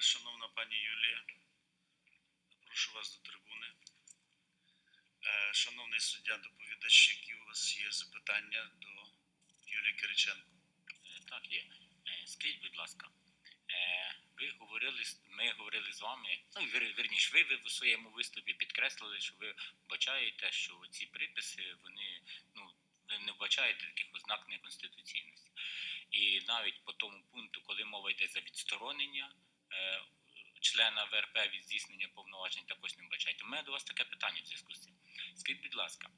Шановна пані Юлія, прошу вас до трибуни. Е, Шановний суддя доповідач, які у вас є запитання до Юлії Кириченко? Е, Так, є. Е, Скажіть, будь ласка, ви говорили, ми говорили з вами, ну, вір- вірніше, ви, ви в своєму виступі підкреслили, що ви вбачаєте, що ці приписи, вони, ну, ви не вбачаєте таких ознак неконституційності. І навіть по тому пункту, коли мова йде за відсторонення члена ВРП від здійснення повноважень, також не вбачаєте. У мене до вас таке питання в зв'язку з цим. Скажіть, будь ласка,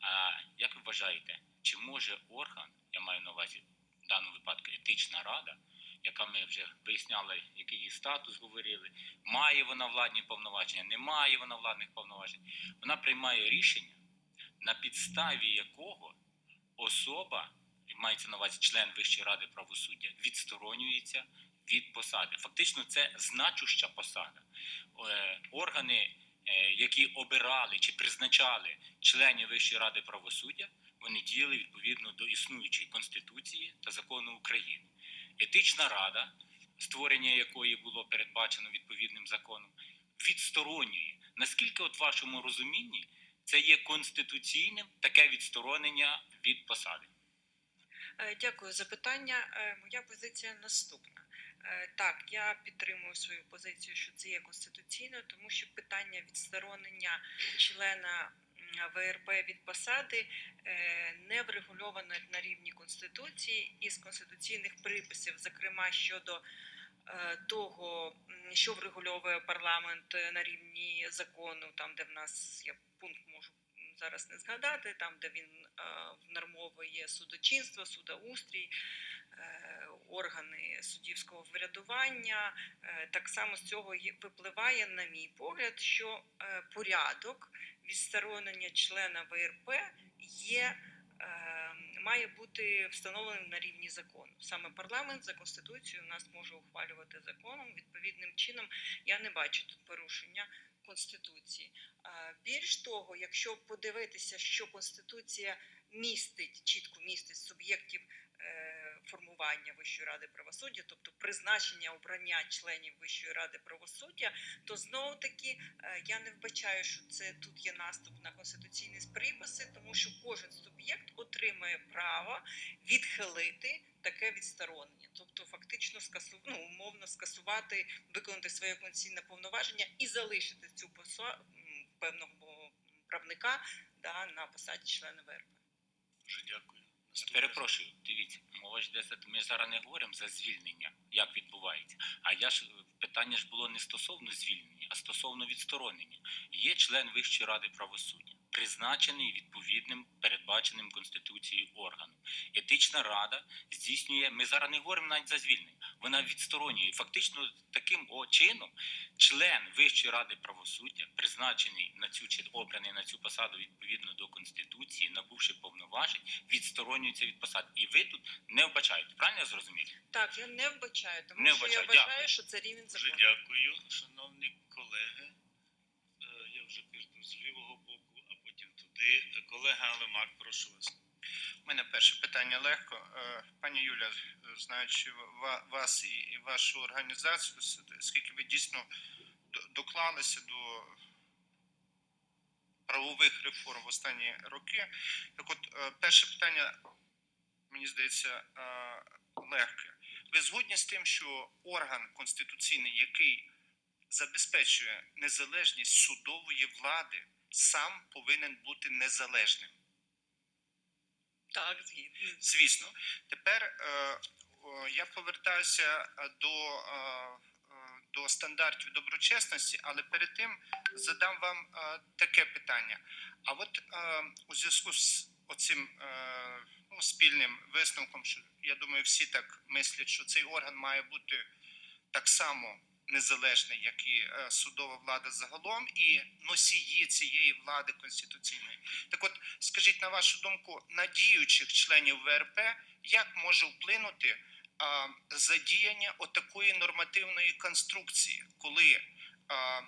а як ви вважаєте, чи може орган, я маю на увазі в даному випадку етична рада, яка ми вже виясняли, який її статус говорили, має вона владні повноваження, не має вона владних повноважень. Вона приймає рішення, на підставі якого особа, мається на увазі член Вищої ради правосуддя, відсторонюється від посади. Фактично, це значуща посада. Е, Органи, е, які обирали чи призначали членів Вищої ради правосуддя, вони діяли відповідно до існуючої конституції та закону України. Етична рада, створення якої було передбачено відповідним законом, відсторонює. Наскільки, от в вашому розумінні, це є конституційним таке відсторонення від посади? Е, Дякую за питання. Моя позиція наступна. Е, Так, я підтримую свою позицію, що це є конституційно, тому що питання відсторонення члена ВРП від посади е, не врегульовано на рівні конституції із конституційних приписів, зокрема щодо е, того, що врегульовує парламент на рівні закону, там де в нас є пункт, можу зараз не згадати, там де він внормовує судочинство, судоустрій, органи суддівського врядування. Е, Так само з цього випливає, на мій погляд, що е, порядок відсторонення члена ВРП є. е, Має бути встановленим на рівні закону. Саме парламент за конституцією нас може ухвалювати законом. Відповідним чином я не бачу тут порушення конституції. Е, Більш того, якщо подивитися, що конституція містить чітко містить суб'єктів формування Вищої ради правосуддя, тобто призначення обрання членів Вищої ради правосуддя, то знову таки е, я не вбачаю, що це тут є наступ на конституційні приписи, тому що кожен суб'єкт отримує право відхилити таке відсторонення, тобто фактично скасу, ну, умовно скасувати, виконати своє конституційне повноваження і залишити цю посаду певного правника да, на посаді члена ВРП. Дуже дякую. Перепрошую, дивіться, мова ж йде за ми зараз не говоримо за звільнення, як відбувається. А я ж питання ж було не стосовно звільнення, а стосовно відсторонення. Є член Вищої ради правосуддя, призначений відповідним передбаченим конституцією органом. Етична рада здійснює. Ми зараз не говоримо навіть за звільнення. Вона відсторонює фактично таким чином член Вищої ради правосуддя, призначений на цю чи обраний на цю посаду відповідно до конституції, набувши повноважень, відсторонюється від посад. І ви тут не вбачаєте. Правильно я зрозумів? Так, я не вбачаю, тому Не що вбачаю, я вважаю, дякую. що це рівень Дуже закону. дякую, шановні колеги. Е, Я вже пішов з лівого боку, Е, Колега Алемак, прошу вас. У мене перше питання легко. Е, Пані Юля, знаючи вас і і вашу організацію, скільки ви дійсно доклалися до правових реформ в останні роки. Так от, е, перше питання, мені здається, е, легке. Ви згодні з тим, що орган конституційний, який забезпечує незалежність судової влади, сам повинен бути незалежним? Так, згідно. Звісно. Тепер е, я повертаюся е, до, е, е, до стандартів доброчесності, але перед тим задам вам е, таке питання. А от е, у зв'язку з оцим е, ну, спільним висновком, що я думаю, всі так мислять, що цей орган має бути так само незалежний, як і е, судова влада загалом, і носії цієї влади конституційної. Так от, скажіть на вашу думку, на діючих членів ВРП як може вплинути а, задіяння отакої нормативної конструкції, коли а,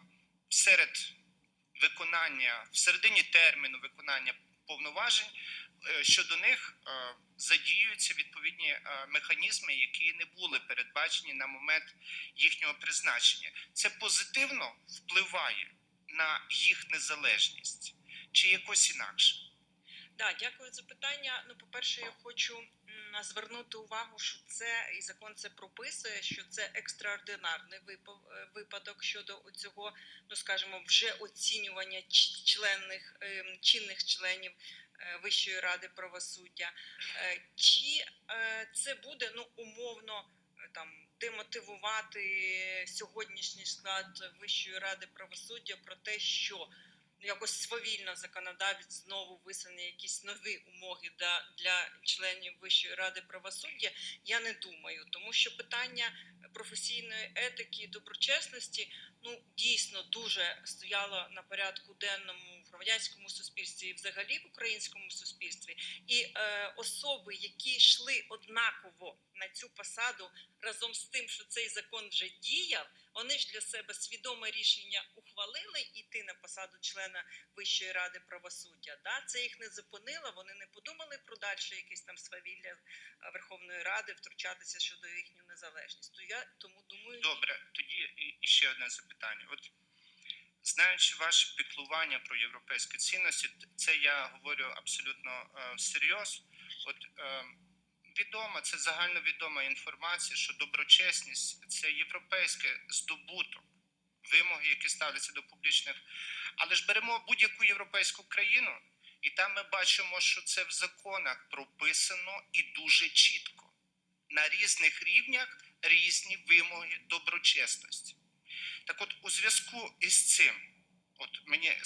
серед виконання, в середині терміну виконання повноважень е, щодо них е, задіюються відповідні е, механізми, які не були передбачені на момент їхнього призначення. Це позитивно впливає на їх незалежність чи якось інакше. Да, дякую за питання. Ну, по-перше, я хочу звернути увагу, що це і закон це прописує, що це екстраординарний е, випадок щодо цього, ну скажімо, вже оцінювання членних ем, чинних членів е, Вищої ради правосуддя. Е, Чи це буде ну умовно там демотивувати сьогоднішній склад Вищої ради правосуддя про те, що якось свавільно законодавець знову висуне якісь нові умови для, для членів Вищої ради правосуддя, я не думаю, тому що питання професійної етики і доброчесності ну дійсно дуже стояло на порядку денному громадянському суспільстві і взагалі в українському суспільстві. І е, особи, які йшли однаково на цю посаду разом з тим, що цей закон вже діяв, вони ж для себе свідоме рішення ухвалили йти на посаду члена Вищої ради правосуддя. Да? Це їх не зупинило, вони не подумали про дальше якесь там свавілля е, Верховної Ради втручатися щодо їхньої незалежності. То я тому думаю. Добре, тоді і- і ще одне запитання. От знаючи ваше піклування про європейські цінності, це я говорю абсолютно е, всерйоз. От е, відома, це загальновідома інформація, що доброчесність це європейське здобуток, вимоги, які ставляться до публічних. Але ж беремо будь-яку європейську країну, і там ми бачимо, що це в законах прописано і дуже чітко. На різних рівнях різні вимоги доброчесності. Так от, у зв'язку із цим, от мені е,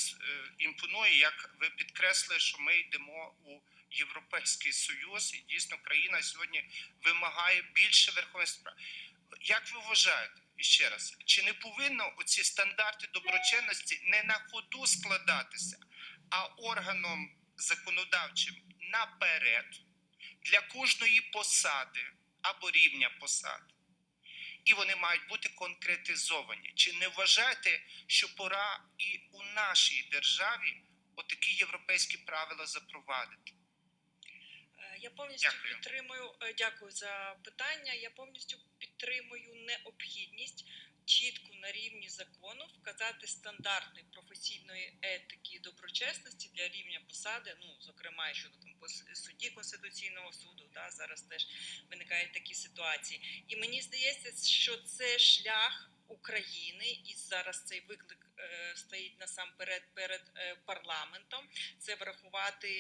імпонує, як ви підкреслили, що ми йдемо у Європейський Союз, і дійсно країна сьогодні вимагає більше верховенства. права. Як ви вважаєте, ще раз, чи не повинно оці стандарти доброчесності не на ходу складатися, а органом законодавчим наперед для кожної посади або рівня посад? І вони мають бути конкретизовані. Чи не вважаєте, що пора і у нашій державі отакі європейські правила запровадити? Е, Я повністю Дякую. підтримую. е, Дякую за питання. Я повністю підтримую необхідність чітко на рівні закону вказати стандарти професійної етики і доброчесності для рівня посади. Ну зокрема, щодо там судді конституційного суду. Да, зараз теж виникають такі ситуації. І мені здається, що це шлях. України і зараз цей виклик е, стоїть насамперед перед е, парламентом. Це врахувати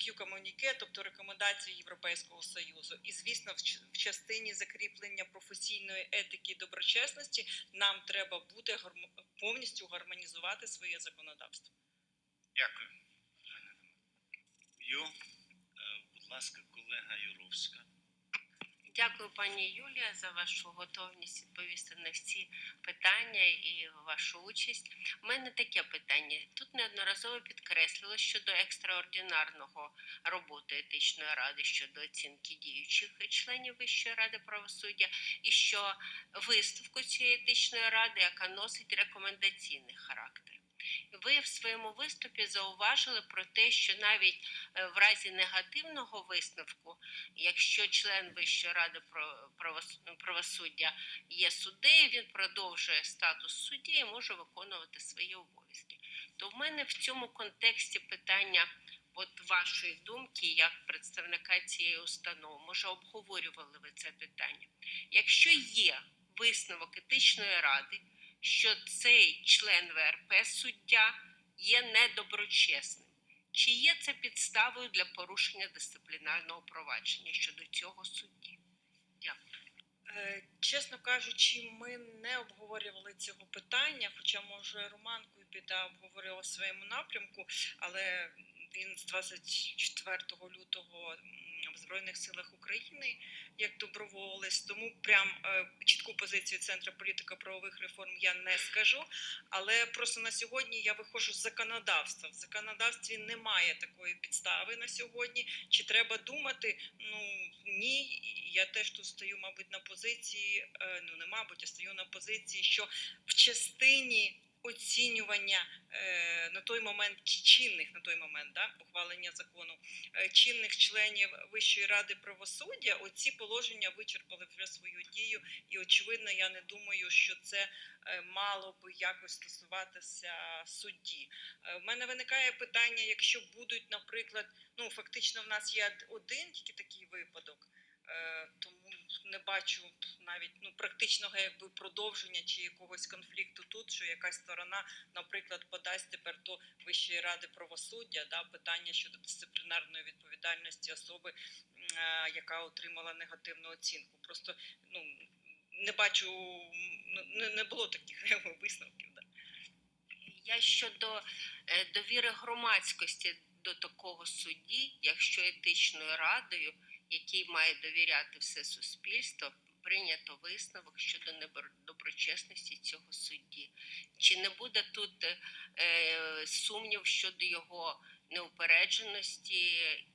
акю комуніке, тобто рекомендації Європейського союзу, і звісно, в частині закріплення професійної етики і доброчесності нам треба буде повністю гармонізувати своє законодавство. Дякую. Ю, е, будь ласка, колега Юровська. Дякую, пані Юлія, за вашу готовність відповісти на всі питання і вашу участь. У мене таке питання. Тут неодноразово підкреслили щодо екстраординарного роботи етичної ради щодо оцінки діючих членів Вищої ради правосуддя, і що висновку цієї етичної ради, яка носить рекомендаційний характер. Ви в своєму виступі зауважили про те, що навіть е, в разі негативного висновку якщо член Вищої ради правосуддя є суддею, він продовжує статус судді і може виконувати свої обов'язки. То в мене в цьому контексті питання от вашої думки, як представника цієї установи, може обговорювали ви це питання. Якщо є висновок етичної ради, що цей член ВРП суддя є недоброчесним. Чи є це підставою для порушення дисциплінарного провадження щодо цього судді? Дякую. Е, Чесно кажучи, ми не обговорювали цього питання, хоча може Роман Куйбіда обговорив у своєму напрямку, але він з 24 лютого в Збройних силах України як доброволець, тому прям е, чітку позицію Центру політика правових реформ я не скажу. Але просто на сьогодні я виходжу з законодавства. В законодавстві немає такої підстави на сьогодні. Чи треба думати? Ну ні, я теж тут стою, мабуть, на позиції. е, Ну не мабуть, я стою на позиції, що в частині оцінювання е, на той момент чинних на той момент да, ухвалення закону е, чинних членів Вищої ради правосуддя, оці положення вичерпали вже свою дію, і очевидно, я не думаю, що це е, мало би якось стосуватися судді. В мене виникає питання, якщо будуть, наприклад, ну фактично в нас є один тільки такий випадок. Е, Тому не бачу навіть ну практичного якби продовження чи якогось конфлікту тут, що якась сторона, наприклад, подасть тепер до Вищої ради правосуддя да, питання щодо дисциплінарної відповідальності особи, е, яка отримала негативну оцінку. Просто ну не бачу, не, не було таких висновків. Да. Я щодо е, довіри громадськості до такого судді, якщо етичною радою, який має довіряти все суспільство, прийнято висновок щодо недоброчесності цього судді. Чи не буде тут е, сумнів щодо його неупередженості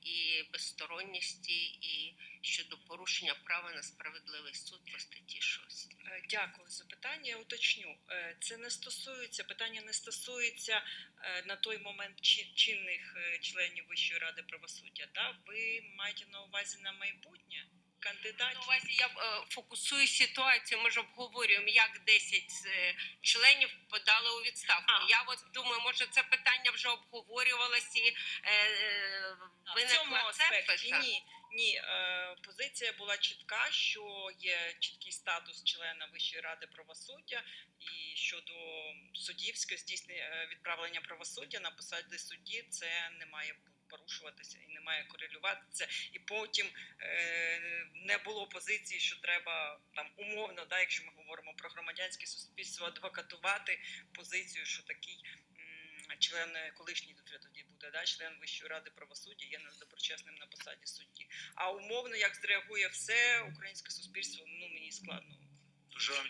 і безсторонністі, і щодо порушення права на справедливий суд по статті 6? Е, Дякую за питання. Я уточню. Е, Це не стосується питання, не стосується е, на той момент чи- чинних членів Вищої ради правосуддя. Та Ви маєте на увазі на майбутнє На увазі я е, фокусую ситуацію. Ми ж обговорюємо, як 10 е, членів подали у відставку. А. Я от думаю, може це питання вже обговорювалося і е, е, В цьому виникла аспекті ні. Ні, позиція була чітка, що є чіткий статус члена Вищої ради правосуддя, і щодо суддівського здійснення відправлення правосуддя на посади судді це не має бу- порушуватися і не має корелюватися. І потім е, не було позиції, що треба там умовно, да, якщо ми говоримо про громадянське суспільство, адвокатувати позицію, що такий член е, колишній тоді буде, да, член Вищої ради правосуддя є недоброчесним на посаді судді. А умовно, як зреагує все українське суспільство, ну мені складно Дуже вам